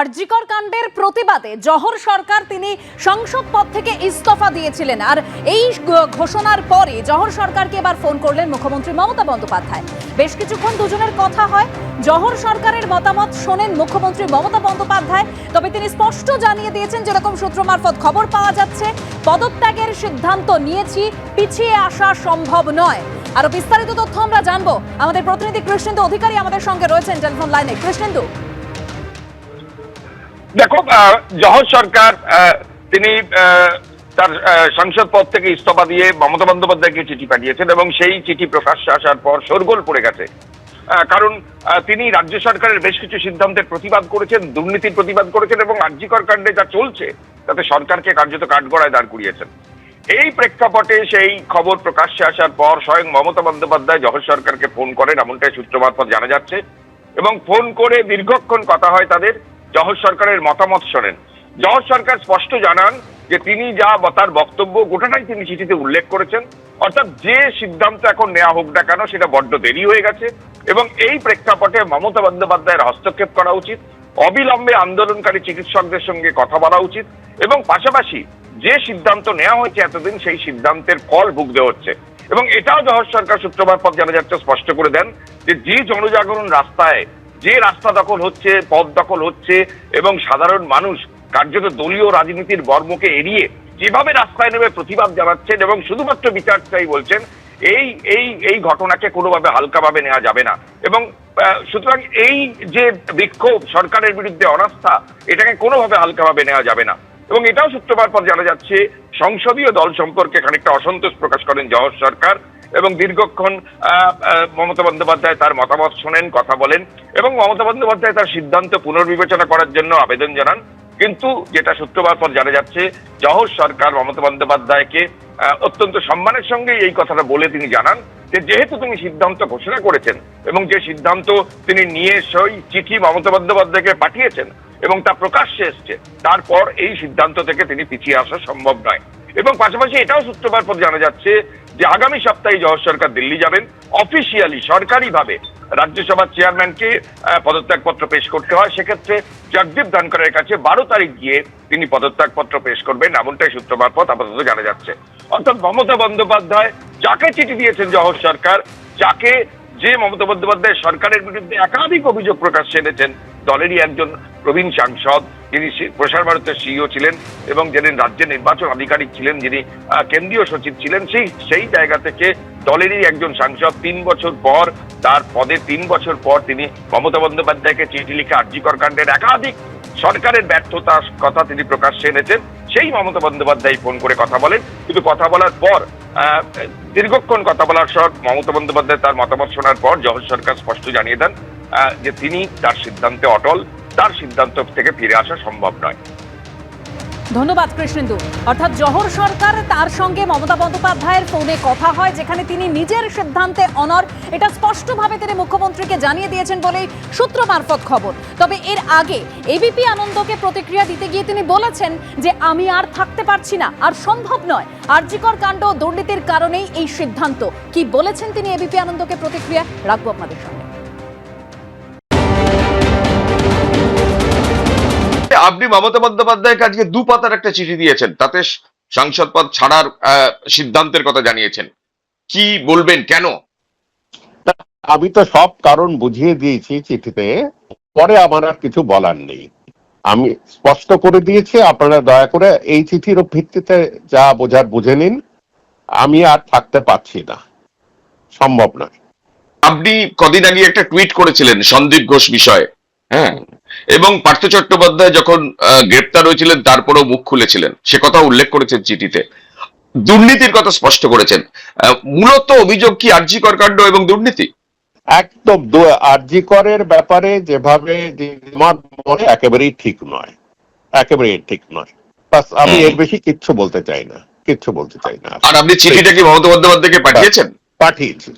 আরজিকর কাণ্ডের প্রতিবাদে জহর সরকার তিনি সংসদ পদ থেকে ইস্তফা দিয়েছিলেন। আর এই ঘোষণার পরে জহর সরকারকে এবার ফোন করলেন মুখ্যমন্ত্রী মমতা বন্দ্যোপাধ্যায়। বেশ কিছুক্ষণ দুজনের কথা হয়। জহর সরকারের মতামত শোনেন মুখ্যমন্ত্রী মমতা বন্দ্যোপাধ্যায়। তবে তিনি স্পষ্ট জানিয়ে দিয়েছেন যেরকম সূত্র মারফত খবর পাওয়া যাচ্ছে, পদত্যাগের সিদ্ধান্ত নিয়েছি, পিছিয়ে আসা সম্ভব নয়। আরও বিস্তারিত তথ্য আমরা জানব। আমাদের প্রতিনিধি কৃষ্ণেন্দু অধিকারী আমাদের সঙ্গে রয়েছেন টেলিফোন লাইনে। কৃষ্ণেন্দু। দেখো জহর সরকার তিনি তার সংসদ পদ থেকে ইস্তফা দিয়ে মমতা বন্দ্যোপাধ্যায়কে চিঠি পাঠিয়েছেন এবং সেই চিঠি প্রকাশ্যে আসার পর শোরগোল পড়ে গেছে। কারণ তিনি রাজ্য সরকারের বেশ কিছু সিদ্ধান্তের প্রতিবাদ করেছেন, দুর্নীতির প্রতিবাদ করেছেন এবং আর্যিকর কাণ্ডে যা চলছে, তাতে সরকারকে কার্যত কাঠগড়ায় দাঁড় করিয়েছেন। এই প্রেক্ষাপটে সেই খবর প্রকাশ্যে আসার পর স্বয়ং মমতা বন্দ্যোপাধ্যায় জহর সরকারকে ফোন করেন, এমনটাই সূত্র মারফত জানা যাচ্ছে এবং ফোন করে দীর্ঘক্ষণ কথা হয় তাদের। জহর সরকারের মতামত শোনেন। জহর সরকার স্পষ্ট জানান যে তিনি যা বা তার বক্তব্য গোটাটাই তিনি চিঠিতে উল্লেখ করেছেন। অর্থাৎ যে সিদ্ধান্ত এখন নেওয়া হোক না কেন, সেটা বড্ড দেরি হয়ে গেছে এবং এই প্রেক্ষাপটে মমতা বন্দ্যোপাধ্যায়ের হস্তক্ষেপ করা উচিত, অবিলম্বে আন্দোলনকারী চিকিৎসকদের সঙ্গে কথা বলা উচিত এবং পাশাপাশি যে সিদ্ধান্ত নেওয়া হয়েছে এতদিন, সেই সিদ্ধান্তের ফল ভুগতে হচ্ছে। এবং এটাও জহর সরকার শুক্রবার পর জানা যাচ্ছে স্পষ্ট করে দেন যে যে জনজাগরণ রাস্তায় যে রাস্তা দখল হচ্ছে, পথ দখল হচ্ছে এবং সাধারণ মানুষ, কার্যত দলীয় রাজনীতির বর্মকে এড়িয়ে যেভাবে রাস্তায় নেমে প্রতিবাদ জানাচ্ছেন এবং শুধুমাত্র বিচার চাই বলছেন, এই এই এই ঘটনাকে কোনোভাবে হালকাভাবে নেওয়া যাবে না। এবং সুতরাং এই যে বিক্ষোভ, সরকারের বিরুদ্ধে অনাস্থা, এটাকে কোনোভাবে হালকাভাবে নেওয়া যাবে না। এবং এটাও শুক্রবার পর জানা যাচ্ছে, সংসদীয় দল সম্পর্কে খানিকটা অসন্তোষ প্রকাশ করেন জহর সরকার। এবং দীর্ঘক্ষণ মমতা বন্দ্যোপাধ্যায় তার মতামত শোনেন, কথা বলেন এবং মমতা বন্দ্যোপাধ্যায় তার সিদ্ধান্ত পুনর্বিবেচনা করার জন্য আবেদন জানান। কিন্তু যেটা শুক্রবার পর জানা যাচ্ছে, জহর সরকার মমতা বন্দ্যোপাধ্যায়কে অত্যন্ত সম্মানের সঙ্গে এই কথাটা বলে তিনি জানান যে যেহেতু তিনি সিদ্ধান্ত ঘোষণা করেছেন এবং যে সিদ্ধান্ত তিনি নিয়ে সেই চিঠি মমতা বন্দ্যোপাধ্যায়কে পাঠিয়েছেন এবং তা প্রকাশ্যে এসছে, তারপর এই সিদ্ধান্ত থেকে তিনি পিছিয়ে আসা সম্ভব নয়। এবং পাশাপাশি এটাও সূত্রপাত পর জানা যাচ্ছে যে আগামী সপ্তাহে জহর সরকার দিল্লি যাবেন অফিসিয়ালি সরকারিভাবে রাজ্যসভার চেয়ারম্যানকে পদত্যাগপত্র পেশ করতে হয়। সেক্ষেত্রে জগদীপ ধনকরের কাছে বারো তারিখ গিয়ে তিনি পদত্যাগপত্র পেশ করবেন, এমনটাই সূত্র মারফত আপাতত জানা যাচ্ছে। অর্থাৎ মমতা বন্দ্যোপাধ্যায় যাকে চিঠি দিয়েছেন জহর সরকার, যাকে যে মমতা বন্দ্যোপাধ্যায় সরকারের বিরুদ্ধে একাধিক অভিযোগ প্রকাশ্যে এনেছেন, দলেরই একজন প্রবীণ সাংসদ যিনি প্রসার ভারতের সিইও ছিলেন এবং যিনি রাজ্যের নির্বাচন আধিকারিক ছিলেন, যিনি কেন্দ্রীয় সচিব ছিলেন, সেই সেই জায়গা থেকে দলেরই একজন সাংসদ তিন বছর পর, তার পদে তিন বছর পর তিনি মমতা বন্দ্যোপাধ্যায়কে চিঠি লিখে আর্যিকর কাণ্ডের একাধিক সরকারের ব্যর্থতার কথা তিনি প্রকাশ্যে এনেছেন, সেই মমতা বন্দ্যোপাধ্যায় ফোন করে কথা বলেন। কিন্তু কথা বলার পর দীর্ঘক্ষণ কথা বলার পর মমতা বন্দ্যোপাধ্যায় তার মতামত শোনার পর জহর সরকার স্পষ্ট জানিয়ে দেন যে তিনি তার সিদ্ধান্তে অটল। তার সিদ্ধান্ত থেকে ফিরে আসা সম্ভব নয়। ধন্যবাদ, কৃষ্ণেন্দু। অর্থাৎ জহর সরকার তার সঙ্গে মমতা বন্দ্যোপাধ্যায়ের ফোনে কথা হয়, যেখানে তিনি নিজের সিদ্ধান্তে অনর এটা স্পষ্টভাবে তিনি মুখ্যমন্ত্রীকে জানিয়ে দিয়েছেন বলেই সূত্র মারফত খবর। তবে এর আগে এবিপি আনন্দকে প্রতিক্রিয়া দিতে গিয়ে তিনি বলেছেন যে, আমি আর থাকতে পারছি না, আর সম্ভব নয়। আর্যিকর কাণ্ড দুর্নীতির কারণেই এই সিদ্ধান্ত। কি বলেছেন তিনি এবিপি আনন্দকে প্রতিক্রিয়া? রাখব আপনাদের সঙ্গে। আপনি মমতা বন্দ্যোপাধ্যায়কে আজকে দু পাতার একটা চিঠি দিয়েছেন তাতে সাংসদ পদ ছাড়ার সিদ্ধান্তের কথা জানিয়েছেন। কি বলবেন কেন? আমি তো সব কারণ বুঝিয়ে দিয়েছি চিঠিতে পরে আমার আর কিছু বলার নেই। আমি স্পষ্ট করে দিয়েছি আপনারা দয়া করে এই চিঠির ভিত্তিতে যা বোঝার বুঝে নিন। আমি আর থাকতে পারছি না সম্ভব নয়। আপনি কদিন আগে একটা টুইট করেছিলেন সন্দীপ ঘোষ বিষয়ে হ্যাঁ? এবং পার্থ চট্টোপাধ্যায় যখন গ্রেপ্তার হয়েছিলেন তারপরেও মুখ খুলেছিলেন। সে কথা উল্লেখ করেছেন চিঠিতে। দুর্নীতির কথা স্পষ্ট করেছেন। মূলত অভিযোগ কি আর্যিকর কাণ্ড এবং দুর্নীতি? একদম আরজি করের ব্যাপারে যেভাবে আমার মনে একেবারেই ঠিক নয়। একেবারেই ঠিক নয়। বাস আমি এর বেশি কিচ্ছু বলতে চাই না। কিচ্ছু বলতে চাই না। আর আপনি চিঠিটা কি মমতা বন্দ্যোপাধ্যায়কে পাঠিয়েছেন? পাঠিয়েছি।